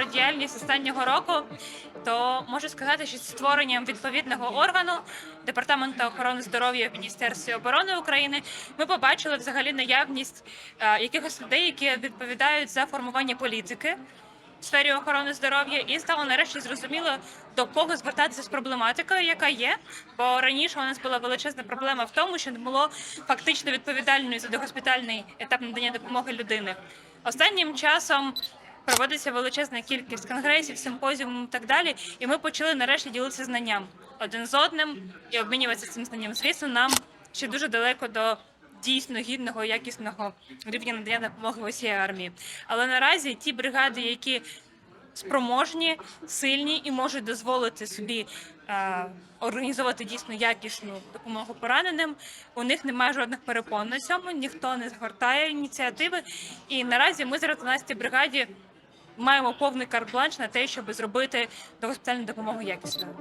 Про діяльність останнього року, то можу сказати, що з створенням відповідного органу департаменту охорони здоров'я в Міністерстві оборони України ми побачили взагалі наявність е, якихось людей, які відповідають за формування політики в сфері охорони здоров'я, і стало нарешті зрозуміло до кого звертатися з проблематикою, яка є. Бо раніше у нас була величезна проблема в тому, що не було фактично відповідальної за догоспітальний етап надання допомоги людини. Останнім часом проводиться величезна кількість конгресів, симпозіумів і так далі. І ми почали нарешті ділитися знанням один з одним і обмінюватися цим знанням. Звісно, нам ще дуже далеко до дійсно гідного, якісного рівня надання допомоги усій армії. Але наразі ті бригади, які спроможні, сильні і можуть дозволити собі е, організовувати дійсно якісну допомогу пораненим. У них немає жодних перепон на цьому, ніхто не згортає ініціативи. І наразі ми зараз у 12 бригаді маємо повний карт-бланш на те, щоб зробити госпітальну допомогу якісною.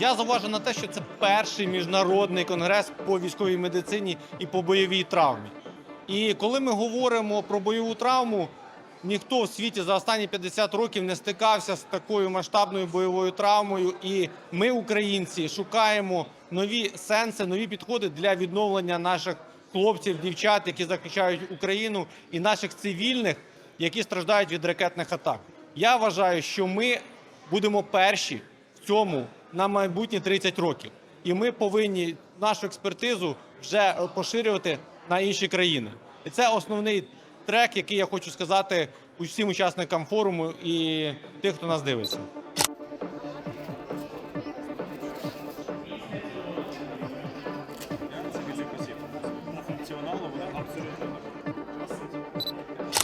Я зауважу на те, що це перший міжнародний конгрес по військовій медицині і по бойовій травмі. І коли ми говоримо про бойову травму, ніхто в світі за останні 50 років не стикався з такою масштабною бойовою травмою. І ми, українці, шукаємо нові сенси, нові підходи для відновлення наших хлопців, дівчат, які захищають Україну, і наших цивільних, які страждають від ракетних атак. Я вважаю, що ми будемо перші в цьому на майбутні 30 років. І ми повинні нашу експертизу вже поширювати на інші країни. І це основний трек, який я хочу сказати усім учасникам форуму і тих, хто нас дивиться.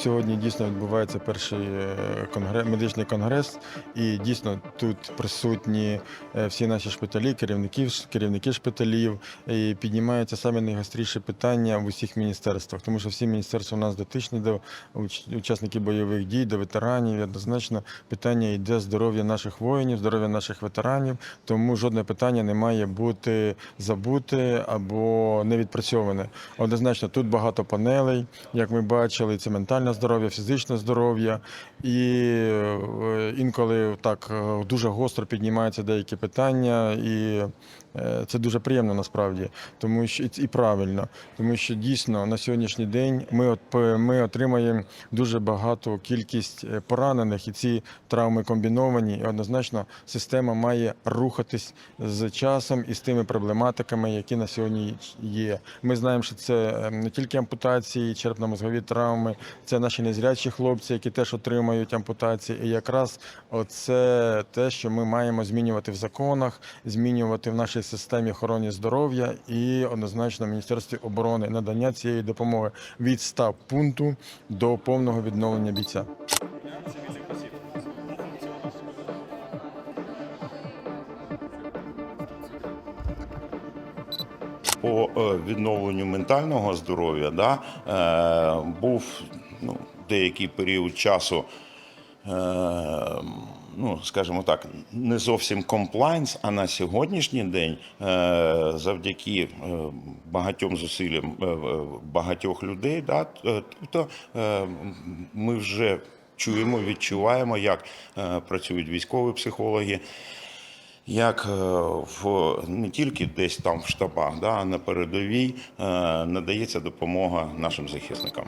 Сьогодні дійсно відбувається перший е, конгрес, медичний конгрес, і дійсно тут присутні е, всі наші шпиталі, керівники, керівники шпиталів, і піднімаються саме найгостріші питання в усіх міністерствах, тому що всі міністерства у нас дотичні до учасників бойових дій, до ветеранів. Однозначно питання йде здоров'я наших воїнів, здоров'я наших ветеранів. Тому жодне питання не має бути забуте або не відпрацьоване. Однозначно, тут багато панелей, як ми бачили, це здоров'я, фізичне здоров'я. І е, інколи так е, дуже гостро піднімаються деякі питання, і е, це дуже приємно насправді, тому що і- правильно, тому що дійсно на сьогоднішній день ми ми отримаємо дуже багату кількість поранених, і ці травми комбіновані. І однозначно система має рухатись з часом і з тими проблематиками, які на сьогодні є. Ми знаємо, що це не тільки ампутації, черепно-мозгові травми, це наші незрячі хлопці, які теж отримають ампутації. І якраз оце те, що ми маємо змінювати в законах, змінювати в нашій системі охорони здоров'я і однозначно в Міністерстві оборони надання цієї допомоги від 100 пункту до повного відновлення бійця. по е, відновленню ментального здоров'я да, е, був ну, деякий період часу, е, ну, скажімо так, не зовсім комплайнс, а на сьогоднішній день е, завдяки е, багатьом зусиллям е, е, багатьох людей, да, тобто е, ми вже чуємо, відчуваємо, як е, працюють військові психологи як в не тільки десь там в штабах, да, а на передовій надається допомога нашим захисникам.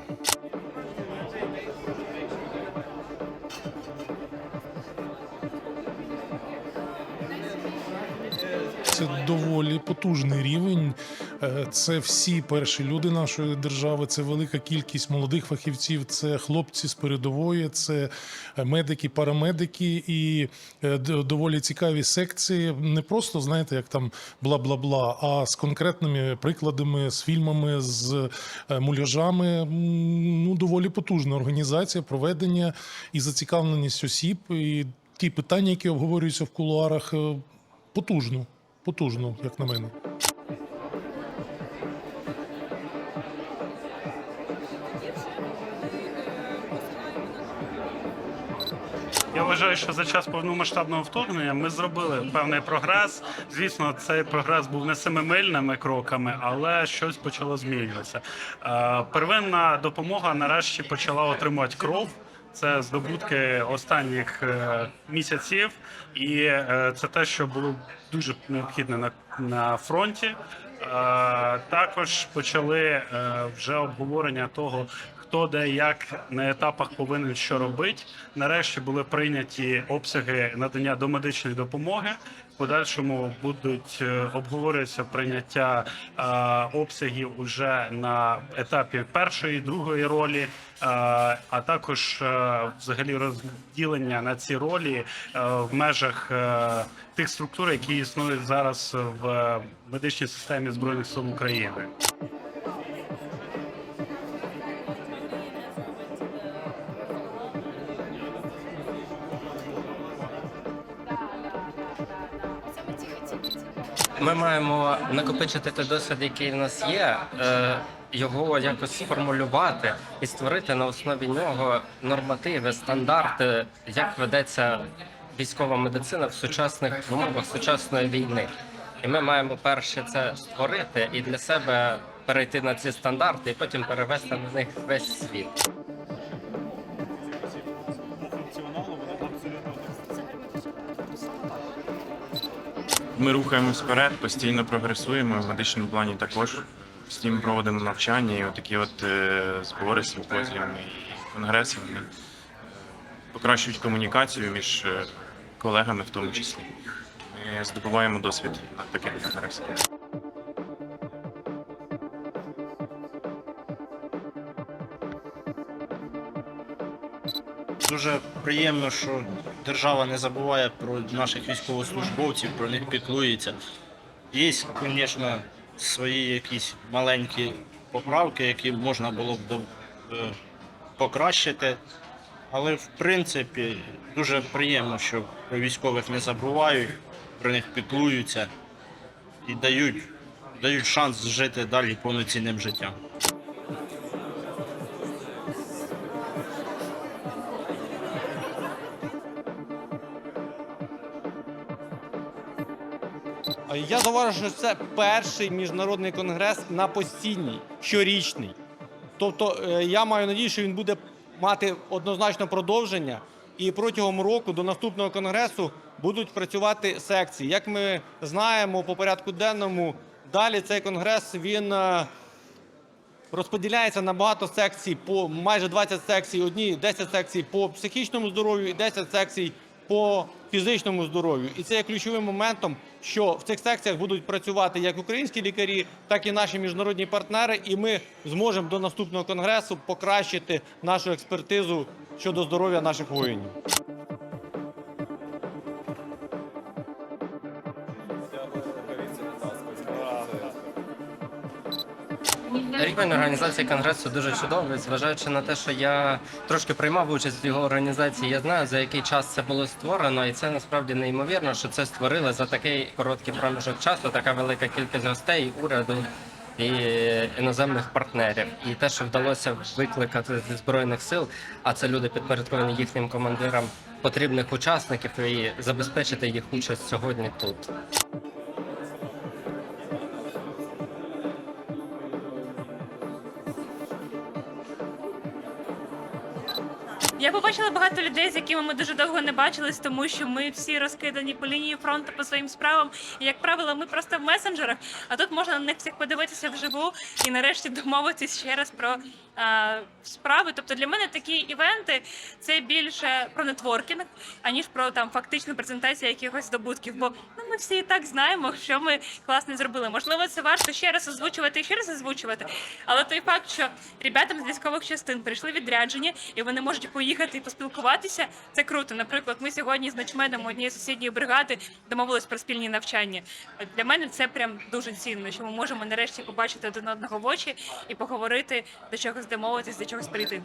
Це доволі потужний рівень. Е, Це всі перші люди нашої держави. Це велика кількість молодих фахівців. Це хлопці з передової, це е, медики, парамедики і е, доволі цікаві секції. Не просто знаєте, як там бла-бла-бла, а з конкретними прикладами, з фільмами, з муляжами. Ну доволі потужна організація проведення і зацікавленість осіб. І ті питання, які обговорюються в кулуарах, потужно. Потужно, як на мене. Я вважаю, що за час повномасштабного вторгнення ми зробили певний прогрес. Звісно, цей прогрес був не семимильними кроками, але щось почало змінюватися. Е, Первинна допомога нарешті почала отримувати кров. Це здобутки останніх е, місяців, і е, це те, що було дуже необхідне на, на фронті. Е, також почали вже обговорення того, хто де як на етапах повинен що робити. Нарешті були прийняті обсяги надання домедичної допомоги. В подальшому будуть е, обговорюватися прийняття е, обсягів уже на етапі першої, другої ролі, е, а також е, взагалі розділення на ці ролі в межах тих структур, які існують зараз в медичній системі збройних сил України. Ми маємо накопичити той досвід, який в нас є, е, його якось сформулювати і створити на основі нього нормативи, стандарти, як ведеться військова медицина в сучасних умовах сучасної війни. І ми маємо перше це створити і для себе перейти на ці стандарти, і потім перевести на них весь світ. Ми рухаємось вперед, постійно прогресуємо в медичному плані також. Постійно проводимо навчання і отакі от е, збори, симпозіуми і конгреси е, покращують комунікацію між е, колегами, в тому числі. Ми здобуваємо досвід на таких конгресах. Дуже приємно, що держава не забуває про наших військовослужбовців, про них піклується. Є, звісно, свої якісь маленькі поправки, які можна було б е, покращити. Але в принципі дуже приємно, що про військових не забувають, про них піклуються і дають, дають шанс жити далі повноцінним життям. Я зауважу, що це перший міжнародний конгрес на постійній, щорічний. Тобто е, я маю надію, що він буде мати однозначно продовження, і протягом року до наступного конгресу будуть працювати секції. Як ми знаємо по порядку денному, далі цей конгрес він е, розподіляється на багато секцій, по майже 20 секцій, одні 10 секцій по психічному здоров'ю і 10 секцій по фізичному здоров'ю. І це є ключовим моментом, що в цих секціях будуть працювати як українські лікарі, так і наші міжнародні партнери. І ми зможемо до наступного конгресу покращити нашу експертизу щодо здоров'я наших воїнів. Рівень організації конгресу дуже чудовий, зважаючи на те, що я трошки приймав участь в його організації. Я знаю за який час це було створено, і це насправді неймовірно, що це створили за такий короткий проміжок часу, така велика кількість гостей, уряду і іноземних партнерів. І те, що вдалося викликати зі збройних сил, а це люди підпорядковані їхнім командирам потрібних учасників і забезпечити їх участь сьогодні тут. Побачила багато людей, з якими ми дуже довго не бачились, тому що ми всі розкидані по лінії фронту по своїм справам. І як правило, ми просто в месенджерах. А тут можна на них всіх подивитися вживу і нарешті домовитись ще раз про а, справи. Тобто для мене такі івенти це більше про нетворкінг, аніж про там фактичну презентацію якихось здобутків. Бо ну ми всі і так знаємо, що ми класно зробили. Можливо, це варто ще раз озвучувати і ще раз озвучувати. Але той факт, що ребятам з військових частин прийшли відрядження, і вони можуть поїхати і поспілкуватися. Це круто. Наприклад, ми сьогодні з начмедом однієї сусідньої бригади домовились про спільні навчання. Для мене це прям дуже цінно, що ми можемо нарешті побачити один одного в очі і поговорити до чогось домовитись, до чогось прийти.